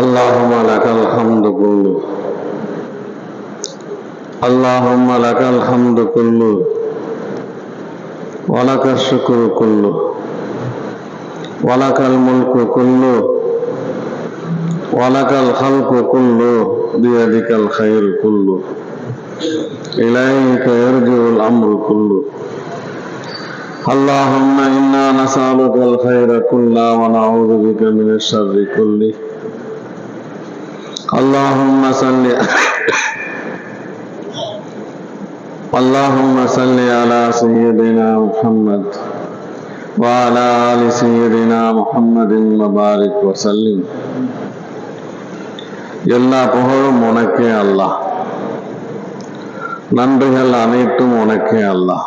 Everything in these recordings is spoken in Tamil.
اللهم لك الحمد كله اللهم لك الحمد كله ولك الشكر كله ولك الملك كله ولك الخلق كله بيدك الخير كله إليك يرجع الأمر كله اللهم إنا نسألك الخير كله ونعوذ بك من الشر كله اللهم صل اللهم صل على سيدنا محمد وعلى آل سيدنا محمد وبارك وسلم எல்லா புகழும் உனக்கே அல்லாஹ் நன்றிகள் அனைத்தும் உனக்கே அல்லாஹ்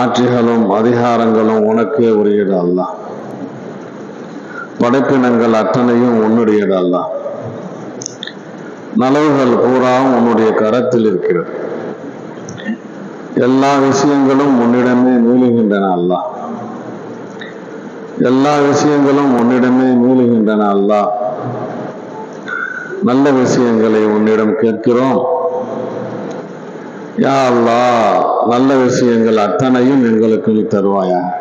ஆட்சிகளும் அதிகாரங்களும் உனக்கே உரியது அல்லாஹ் படைப்பினங்கள் அத்தனையும் உன்னுடையது அல்லாஹ் நலவுகள் பூராவும் உன்னுடைய கரத்தில் இருக்கிறது. எல்லா விஷயங்களும் உன்னிடமே நீளுகின்றன அல்லா. எல்லா விஷயங்களும் உன்னிடமே நீளுகின்றன அல்லா. நல்ல விஷயங்களை உன்னிடம் கேட்கிறோம். யா அல்லா நல்ல விஷயங்கள் அத்தனையும் எங்களுக்கு நீ தருவாயா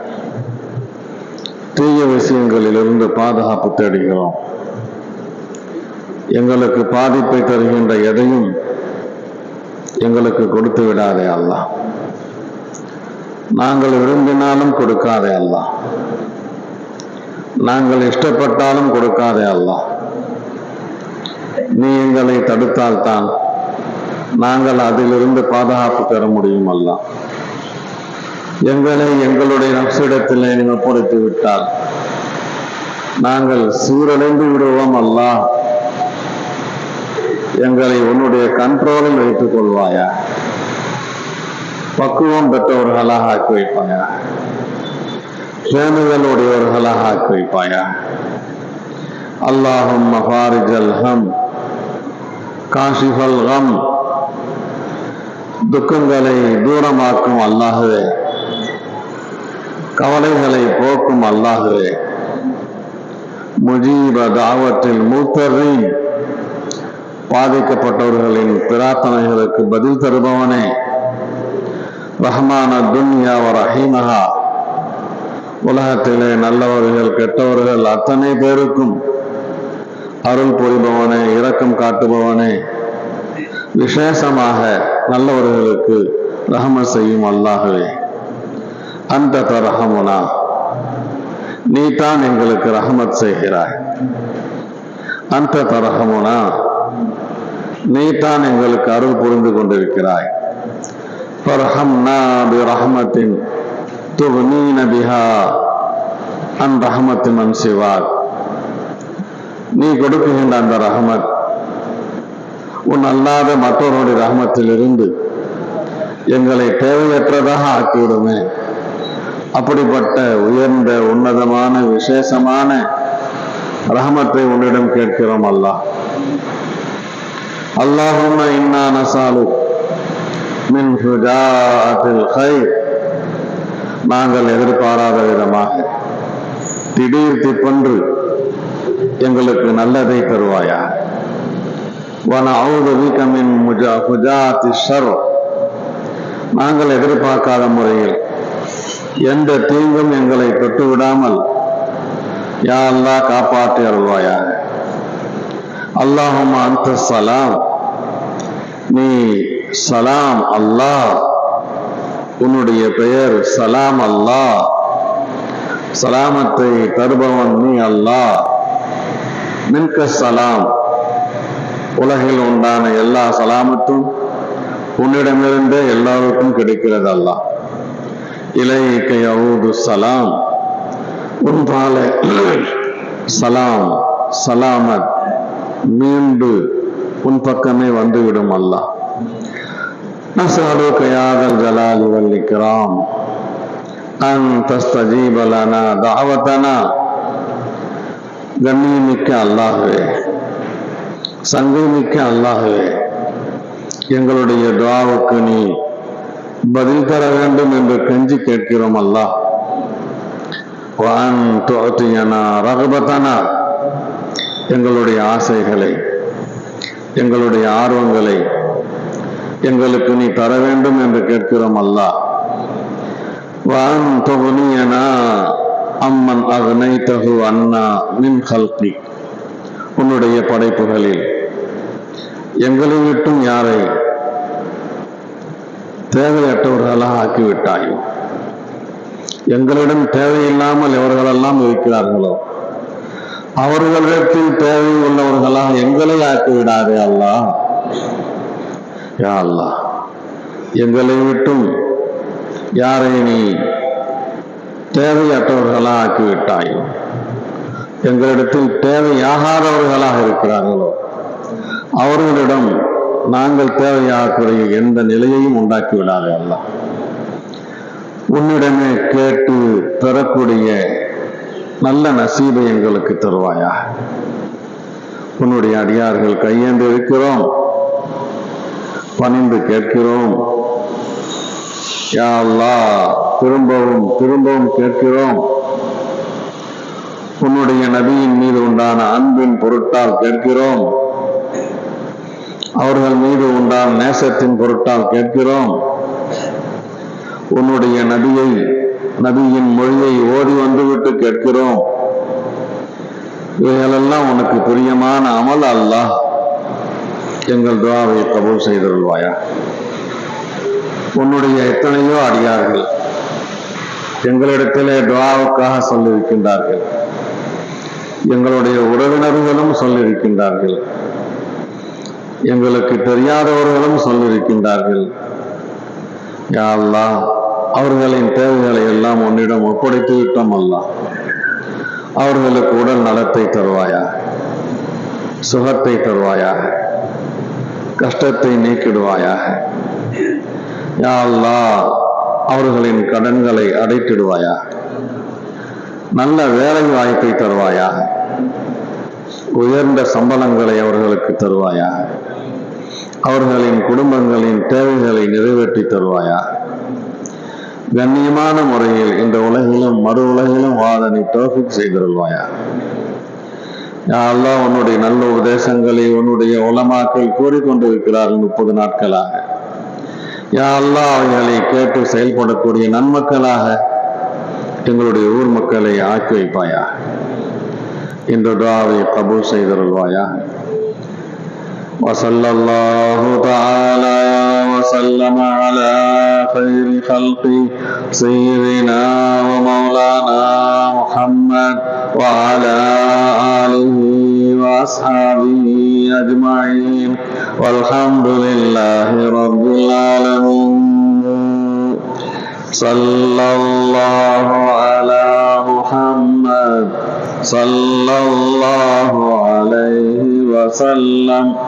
தீய விஷயங்களிலிருந்து பாதுகாப்பு தேடுகிறோம். எங்களுக்கு பாதிப்பை தருகின்ற எதையும் எங்களுக்கு கொடுத்து விடாதே அல்லா. நாங்கள் விரும்பினாலும் கொடுக்காதே அல்லா. நாங்கள் இஷ்டப்பட்டாலும் கொடுக்காதே அல்லா. நீ எங்களை தடுத்தால்தான் நாங்கள் அதிலிருந்து பாதுகாப்பு பெற முடியும் அல்லாஹ் எங்களை எங்களுடைய நப்சிடத்தில் நீ விட்டால் நாங்கள் சீரழிந்து விடுவோம் அல்லாஹ் எங்களை உன்னுடைய கண்ட்ரோலில் வைத்துக் கொள்வாயா? பக்குவம் பெற்றவர்களாக ஆக்கி வைப்பாயா? பேணுதலுடையவர்களாக ஆக்கி வைப்பாயா? அல்லாஹும் மஃபாரிஜல் ஹம் காஷிஃபல் ஹம். துக்கங்களை தூரமாக்கும் அல்லாஹுவே கவலைகளை போக்கும் அல்லாஹுவே. முஜீப தாவத்தில் மூத்தரி பாதிக்கப்பட்டவர்களின் பிரார்த்தனைகளுக்கு பதில் தருபவனே. ரஹ்மான துன்யா ரஹீமஹா. உலகத்திலே நல்லவர்கள் கெட்டவர்கள் அத்தனை பேருக்கும் அருள் புரிபவனே இரக்கம் காட்டுபவனே. விசேஷமாக நல்லவர்களுக்கு ரஹம செய்யும் அல்லாகவே அந்த ரஹமுனா நீதான் எங்களுக்கு ரஹமத் செய்கிறாய். அந்த ரஹமுனா நீதான் எங்களுக்கு அருள் புரிந்து கொண்டிருக்கிறாய். ரஹமத்தின் துணி நபிஹா அன் ரஹமத்து மன் சிவாக் நீ கொடுக்குகின்ற அந்த ரஹமத் உன் அல்லாத மற்றவருடைய ரஹமத்திலிருந்து எங்களை தேவையற்றதாக ஆக்கிவிடுமே. அப்படிப்பட்ட உயர்ந்த உன்னதமான விசேஷமான ரஹமத்தை உன்னிடம் கேட்கிறோம் அல்லாஹ் அல்லாஹும்ம இன்னா நசாலு மின் ஹுஜாஅத்தில் கைர் நாங்கள் எதிர்பாராத விதமாக திடீர் திப்பன்று எங்களுக்கு நல்லதை தருவாயா وَنَعُوذُ بِكَ مِنْ مُجَاهَدَةِ الشَّرِّ நாங்கள் எதிர்பார்க்காத முறையில் எந்த தீங்கும் எங்களை தொட்டுவிடாமல் யா அல்லாஹ் காப்பாற்றி அருள்வாயாக அல்லாஹும் அந்த சலாம். நீ சலாம் அல்லாஹ் உன்னுடைய பெயர் சலாம் அல்லாஹ் சலாமத்தை தருபவன் நீ அல்லாஹ் மின்க சலாம். உலகில் உண்டான எல்லா சலாமத்தும் உன்னிடமிருந்தே எல்லாருக்கும் கிடைக்கிறது அல்லாஹ் இலைக்க யவுது சலாம். உன்பால சலாம் சலாமத் மீண்டு உன் பக்கமே வந்துவிடும் அல்லா நசாலுக யாதல் ஜலாலி வல் தஸ்த அன் தாவத்தனா லனா மிக்க கண்ணியமிக்க அல்லாஹுவே சங்கமிக்க அல்லாஹுவே எங்களுடைய துவாவுக்கு நீ பதில் தர வேண்டும் என்று கெஞ்சி கேட்கிறோம் அல்லாஹ் வான் துவத்தியனா ரகபத்தனா எங்களுடைய ஆசைகளை எங்களுடைய ஆர்வங்களை எங்களுக்கு நீ தர வேண்டும் என்று கேட்கிறோம் அல்லாஹ் வான் தொகுனியனா அம்மன் அகனை தகு அண்ணா மின் கல்பி உன்னுடைய படைப்புகளில் எங்களை விட்டும் யாரை தேவையற்றவர்களாக ஆக்கிவிட்டாய்? எங்களிடம் தேவையில்லாமல் எவர்களெல்லாம் இருக்கிறார்களோ? அவர்களிடத்தில் தேவை உள்ளவர்களாக எங்களை ஆக்கிவிடாதே அல்லா. யா அல்லா எங்களை விட்டும் யாரை நீ தேவையற்றவர்களாக ஆக்கிவிட்டாய்? எங்களிடத்தில் தேவையாகாதவர்களாக இருக்கிறார்களோ? அவர்களிடம் நாங்கள் தேவையாகக்கூடிய எந்த நிலையையும் உண்டாக்கி விடாதே அல்ல. உன்னிடமே கேட்டு பெறக்கூடிய நல்ல நசீபை எங்களுக்கு தருவாயா உன்னுடைய அடியார்கள் கையேந்து இருக்கிறோம். பணிந்து கேட்கிறோம். யா திரும்பவும் திரும்பவும் கேட்கிறோம். உன்னுடைய நபியின் மீது உண்டான அன்பின் பொருட்டால் கேட்கிறோம். அவர்கள் மீது உண்டான நேசத்தின் பொருட்டால் கேட்கிறோம். உன்னுடைய நபியை நபியின் மொழியை ஓடி வந்துவிட்டு கேட்கிறோம். இவைகளெல்லாம் உனக்கு பிரியமான அமல் அல்லாஹ் எங்கள் துவாவை கபூல் செய்தருள்வாயா? உன்னுடைய எத்தனையோ அடியார்கள் எங்களிடத்திலே துவாவுக்காக சொல்லியிருக்கின்றார்கள். எங்களுடைய உறவினர்களும் சொல்லியிருக்கின்றார்கள். எங்களுக்கு தெரியாதவர்களும் சொல்லியிருக்கின்றார்கள். யா அவர்களின் தேவைகளை எல்லாம் உன்னிடம் ஒப்படைத்து விட்டோம் அல்லா அவர்களுக்கு உடல் நலத்தை தருவாயா? சுகத்தை தருவாயாக கஷ்டத்தை நீக்கிடுவாயாக யா அவர்களின் கடன்களை அடைத்திடுவாயா? நல்ல வேலை வாய்ப்பை தருவாயா? உயர்ந்த சம்பளங்களை அவர்களுக்கு தருவாயா? அவர்களின் குடும்பங்களின் தேவைகளை நிறைவேற்றி தருவாயா? கண்ணியமான முறையில் இந்த உலகிலும் மறு உலகிலும் வாதனை டோபிக் செய்திருவாயா யா உன்னுடைய நல்ல உபதேசங்களை உன்னுடைய உலமாக்கள் கூறிக்கொண்டிருக்கிறார்கள் முப்பது நாட்களாக. யா அல்லா அவைகளை கேட்டு செயல்படக்கூடிய நன்மக்களாக எங்களுடைய ஊர் மக்களை ஆக்கி வைப்பாயா? இந்த துவாவை கபூல் செய்திருவாயா وصلى الله تعالى وسلم على خير خلق سيدنا ومولانا محمد وعلى آله وأصحابه أجمعين. والحمد لله رب العالمين. صلى الله على محمد. صلى الله عليه وسلم.